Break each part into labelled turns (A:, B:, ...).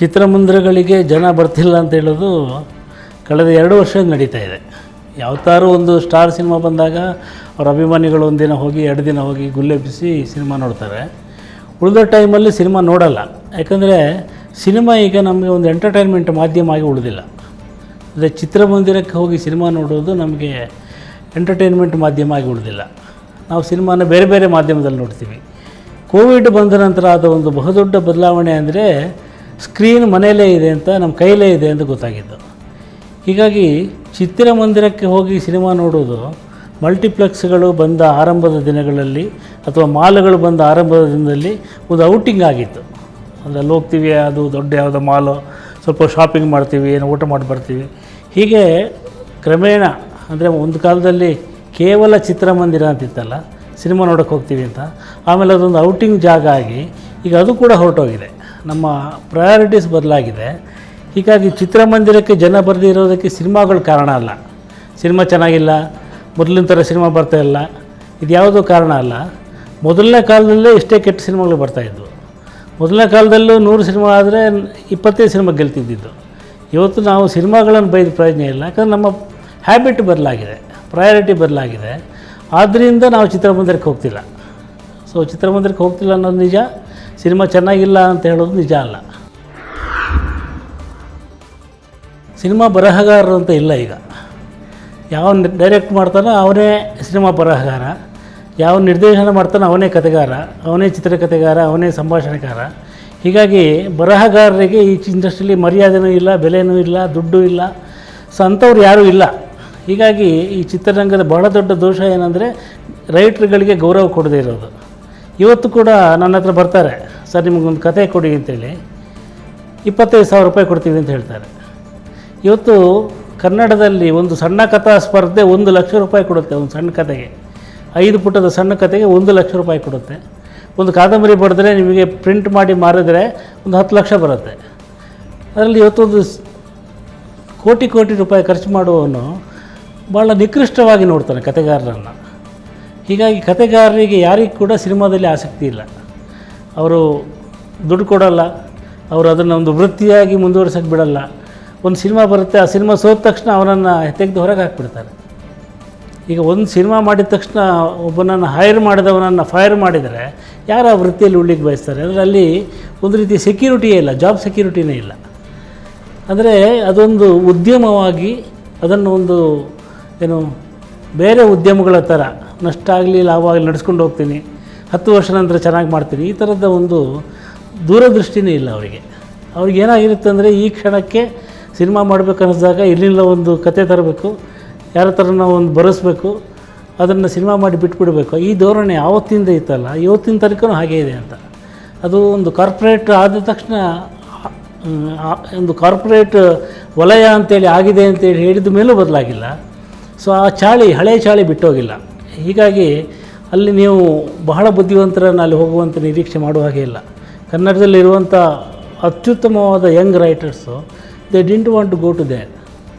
A: ಚಿತ್ರಮಂದಿರಗಳಿಗೆ ಜನ ಬರ್ತಿಲ್ಲ ಅಂತ ಹೇಳೋದು ಕಳೆದ ಎರಡು ವರ್ಷ ನಡೀತಾ ಇದೆ. ಯಾವತ್ತಾರು ಒಂದು ಸ್ಟಾರ್ ಸಿನಿಮಾ ಬಂದಾಗ ಅವ್ರ ಅಭಿಮಾನಿಗಳು ಒಂದಿನ ಹೋಗಿ, ಎರಡು ದಿನ ಹೋಗಿ ಗುಲ್ಲೆಬ್ಬಿಸಿ ಸಿನಿಮಾ ನೋಡ್ತಾರೆ. ಉಳಿದ ಟೈಮಲ್ಲಿ ಸಿನಿಮಾ ನೋಡಲ್ಲ. ಯಾಕಂದರೆ ಸಿನಿಮಾ ಈಗ ನಮಗೆ ಒಂದು ಎಂಟರ್ಟೈನ್ಮೆಂಟ್ ಮಾಧ್ಯಮ ಆಗಿ ಉಳಿದಿಲ್ಲ. ಅಂದರೆ ಚಿತ್ರಮಂದಿರಕ್ಕೆ ಹೋಗಿ ಸಿನಿಮಾ ನೋಡೋದು ನಮಗೆ ಎಂಟರ್ಟೈನ್ಮೆಂಟ್ ಮಾಧ್ಯಮ ಆಗಿ ಉಳಿದಿಲ್ಲ. ನಾವು ಸಿನಿಮಾನ ಬೇರೆ ಬೇರೆ ಮಾಧ್ಯಮದಲ್ಲಿ ನೋಡ್ತೀವಿ. ಕೋವಿಡ್ ಬಂದ ನಂತರ ಆದ ಒಂದು ಬಹುದೊಡ್ಡ ಬದಲಾವಣೆ ಅಂದರೆ ಸ್ಕ್ರೀನ್ ಮನೆಯಲ್ಲೇ ಇದೆ ಅಂತ ನಮ್ಮ ಕೈಲೇ ಇದೆ ಅಂತ ಗೊತ್ತಾಗಿದ್ದು. ಹೀಗಾಗಿ ಚಿತ್ರಮಂದಿರಕ್ಕೆ ಹೋಗಿ ಸಿನಿಮಾ ನೋಡೋದು ಮಲ್ಟಿಪ್ಲೆಕ್ಸ್ಗಳು ಬಂದ ಆರಂಭದ ದಿನಗಳಲ್ಲಿ ಅಥವಾ ಮಾಲ್ಗಳು ಬಂದ ಆರಂಭದ ದಿನದಲ್ಲಿ ಒಂದು ಔಟಿಂಗ್ ಆಗಿತ್ತು. ಅಂದರೆ ಅಲ್ಲಿ ಹೋಗ್ತೀವಿ, ಅದು ದೊಡ್ಡ ಯಾವುದೋ ಮಾಲು, ಸ್ವಲ್ಪ ಶಾಪಿಂಗ್ ಮಾಡ್ತೀವಿ, ಏನು ಊಟ ಮಾಡಿ ಬರ್ತೀವಿ. ಹೀಗೆ ಕ್ರಮೇಣ ಅಂದರೆ ಒಂದು ಕಾಲದಲ್ಲಿ ಕೇವಲ ಚಿತ್ರಮಂದಿರ ಅಂತಿತ್ತಲ್ಲ, ಸಿನಿಮಾ ನೋಡೋಕ್ಕೆ ಹೋಗ್ತೀವಿ ಅಂತ. ಆಮೇಲೆ ಅದೊಂದು ಔಟಿಂಗ್ ಜಾಗ ಆಗಿ ಈಗ ಅದು ಕೂಡ ಹೊರಟೋಗಿದೆ. ನಮ್ಮ ಪ್ರಯಾರಿಟೀಸ್ ಬದಲಾಗಿದೆ. ಹೀಗಾಗಿ ಚಿತ್ರಮಂದಿರಕ್ಕೆ ಜನ ಬರೆದಿರೋದಕ್ಕೆ ಸಿನಿಮಾಗಳು ಕಾರಣ ಅಲ್ಲ. ಸಿನಿಮಾ ಚೆನ್ನಾಗಿಲ್ಲ, ಮೊದಲಿನ ಥರ ಸಿನಿಮಾ ಬರ್ತಾ ಇಲ್ಲ ಇದು ಯಾವುದೂ ಕಾರಣ ಅಲ್ಲ. ಮೊದಲನೇ ಕಾಲದಲ್ಲೇ ಇಷ್ಟೇ ಕೆಟ್ಟ ಸಿನಿಮಾಗಳು ಬರ್ತಾಯಿದ್ವು ಮೊದಲನೇ ಕಾಲದಲ್ಲೂ ನೂರು ಸಿನಿಮಾ ಆದರೆ ಇಪ್ಪತ್ತೈದು ಸಿನಿಮಾ ಗೆಲ್ತಿದ್ದಿದ್ದು. ಇವತ್ತು ನಾವು ಸಿನಿಮಾಗಳನ್ನು ಬೈದ ಪ್ರಯೋಜನ ಇಲ್ಲ, ಯಾಕಂದರೆ ನಮ್ಮ ಹ್ಯಾಬಿಟ್ ಬದಲಾಗಿದೆ ಪ್ರಯಾರಿಟಿ ಬದಲಾಗಿದೆ. ಆದ್ದರಿಂದ ನಾವು ಚಿತ್ರಮಂದಿರಕ್ಕೆ ಹೋಗ್ತಿಲ್ಲ. ಸೊ ಚಿತ್ರಮಂದಿರಕ್ಕೆ ಹೋಗ್ತಿಲ್ಲ ಅನ್ನೋದು ನಿಜ. ಸಿನಿಮಾ ಚೆನ್ನಾಗಿಲ್ಲ ಅಂತ ಹೇಳೋದು ನಿಜ ಅಲ್ಲ. ಸಿನಿಮಾ ಬರಹಗಾರರು ಅಂತ ಇಲ್ಲ ಈಗ. ಯಾವ ಡೈರೆಕ್ಟ್ ಮಾಡ್ತಾನೋ ಅವನೇ ಸಿನಿಮಾ ಬರಹಗಾರ. ಯಾವ ನಿರ್ದೇಶನ ಮಾಡ್ತಾನೋ ಅವನೇ ಕಥೆಗಾರ. ಅವನೇ ಚಿತ್ರಕಥೆಗಾರ ಅವನೇ ಸಂಭಾಷಣೆಕಾರ ಹೀಗಾಗಿ ಬರಹಗಾರರಿಗೆ ಈ ಇಂಡಸ್ಟ್ರಿಲಿ ಮರ್ಯಾದೆನೂ ಇಲ್ಲ, ಬೆಲೆನೂ ಇಲ್ಲ, ದುಡ್ಡು ಇಲ್ಲ. ಸೊ ಅಂಥವ್ರು ಯಾರೂ ಇಲ್ಲ. ಹೀಗಾಗಿ ಈ ಚಿತ್ರರಂಗದ ಬಹಳ ದೊಡ್ಡ ದೋಷ ಏನಂದರೆ ರೈಟ್ರುಗಳಿಗೆ ಗೌರವ ಕೊಡದೇ ಇರೋದು. ಇವತ್ತು ಕೂಡ ನನ್ನ ಹತ್ರ ಬರ್ತಾರೆ. ಸರ್ ನಿಮಗೊಂದು ಕತೆ ಕೊಡಿ ಅಂತೇಳಿ. ಇಪ್ಪತ್ತೈದು ಸಾವಿರ ರೂಪಾಯಿ ಕೊಡ್ತೀವಿ ಅಂತ ಹೇಳ್ತಾರೆ. ಇವತ್ತು ಕನ್ನಡದಲ್ಲಿ ಒಂದು ಸಣ್ಣ ಕಥಾ ಸ್ಪರ್ಧೆ ಒಂದು ಲಕ್ಷ ರೂಪಾಯಿ ಕೊಡುತ್ತೆ ಒಂದು ಸಣ್ಣ ಕತೆಗೆ. ಐದು ಪುಟದ ಸಣ್ಣ ಕತೆಗೆ ಒಂದು ಲಕ್ಷ ರೂಪಾಯಿ ಕೊಡುತ್ತೆ. ಒಂದು ಕಾದಂಬರಿ ಬರೆದ್ರೆ ನಿಮಗೆ ಪ್ರಿಂಟ್ ಮಾಡಿ ಮಾರಿದರೆ ಒಂದು ಹತ್ತು ಲಕ್ಷ ಬರುತ್ತೆ. ಅದರಲ್ಲಿ ಇವತ್ತೊಂದು ಕೋಟಿ ಕೋಟಿ ರೂಪಾಯಿ ಖರ್ಚು ಮಾಡುವವನು ಭಾಳ ನಿಕೃಷ್ಟವಾಗಿ ನೋಡ್ತಾನೆ ಕತೆಗಾರರನ್ನು ಹೀಗಾಗಿ ಕತೆಗಾರರಿಗೆ ಯಾರಿಗೂ ಕೂಡ ಸಿನಿಮಾದಲ್ಲಿ ಆಸಕ್ತಿ ಇಲ್ಲ. ಅವರು ದುಡ್ಡು ಕೊಡೋಲ್ಲ, ಅವರು ಅದನ್ನು ಒಂದು ವೃತ್ತಿಯಾಗಿ ಮುಂದುವರ್ಸೋಕ್ಕೆ ಬಿಡಲ್ಲ. ಒಂದು ಸಿನಿಮಾ ಬರುತ್ತೆ, ಆ ಸಿನಿಮಾ ಸೋದ ತಕ್ಷಣ ಅವನನ್ನು ತೆಗೆದು ಹೊರಗೆ ಹಾಕ್ಬಿಡ್ತಾರೆ. ಈಗ ಒಂದು ಸಿನಿಮಾ ಮಾಡಿದ ತಕ್ಷಣ ಒಬ್ಬನನ್ನು ಹೈರ್ ಮಾಡಿದವನನ್ನು ಫೈರ್ ಮಾಡಿದರೆ ಯಾರು ಆ ವೃತ್ತಿಯಲ್ಲಿ ಉಳ್ಳಿಕ್ಕೆ ಬಯಸ್ತಾರೆ? ಅಂದರೆ ಅಲ್ಲಿ ಒಂದು ರೀತಿ ಸೆಕ್ಯೂರಿಟಿಯೇ ಇಲ್ಲ ಜಾಬ್ ಸೆಕ್ಯೂರಿಟಿನೇ ಇಲ್ಲ. ಅಂದರೆ ಅದೊಂದು ಉದ್ಯಮವಾಗಿ ಅದನ್ನು ಒಂದು ಏನು ಬೇರೆ ಉದ್ಯಮಗಳ ಥರ ನಷ್ಟ ಆಗಲಿ, ಲಾಭ ಆಗಲಿ ನಡೆಸ್ಕೊಂಡು ಹೋಗ್ತೀನಿ. ಹತ್ತು ವರ್ಷ ನಂತರ ಚೆನ್ನಾಗಿ ಮಾಡ್ತೀನಿ. ಈ ಥರದ ಒಂದು ದೂರದೃಷ್ಟಿನೇ ಇಲ್ಲ ಅವರಿಗೆ. ಅವ್ರಿಗೆ ಏನಾಗಿರುತ್ತೆ ಅಂದರೆ ಈ ಕ್ಷಣಕ್ಕೆ ಸಿನಿಮಾ ಮಾಡಬೇಕನ್ನಿಸಿದಾಗ ಇಲ್ಲಿಂದ ಒಂದು ಕತೆ ತರಬೇಕು, ಯಾರ ಥರ ನಾವು ಒಂದು ಬರೆಸ್ಬೇಕು, ಅದನ್ನು ಸಿನಿಮಾ ಮಾಡಿ ಬಿಟ್ಬಿಡಬೇಕು. ಈ ಧೋರಣೆ ಆವತ್ತಿಂದ ಇತ್ತಲ್ಲ, ಇವತ್ತಿನ ತನಕನೂ ಹಾಗೇ ಇದೆ ಅಂತ. ಅದು ಒಂದು ಕಾರ್ಪೊರೇಟ್ ಆದ ತಕ್ಷಣ ಒಂದು ಕಾರ್ಪೊರೇಟ್ ವಲಯ ಅಂತೇಳಿ ಆಗಿದೆ ಅಂತೇಳಿ ಹೇಳಿದ ಮೇಲೂ ಬದಲಾಗಿಲ್ಲ. ಸೊ, ಆ ಚಾಳಿ ಹಳೆಯ ಚಾಳಿ ಬಿಟ್ಟೋಗಿಲ್ಲ. ಹೀಗಾಗಿ ಅಲ್ಲಿ ನೀವು ಬಹಳ ಬುದ್ಧಿವಂತರನ್ನು ಅಲ್ಲಿ ಹೋಗುವಂಥ ನಿರೀಕ್ಷೆ ಮಾಡುವ ಹಾಗೆ ಇಲ್ಲ. ಕನ್ನಡದಲ್ಲಿರುವಂಥ ಅತ್ಯುತ್ತಮವಾದ young writers they didn't want to go to there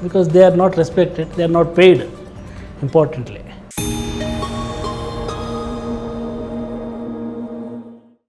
A: because they are not respected they are not paid importantly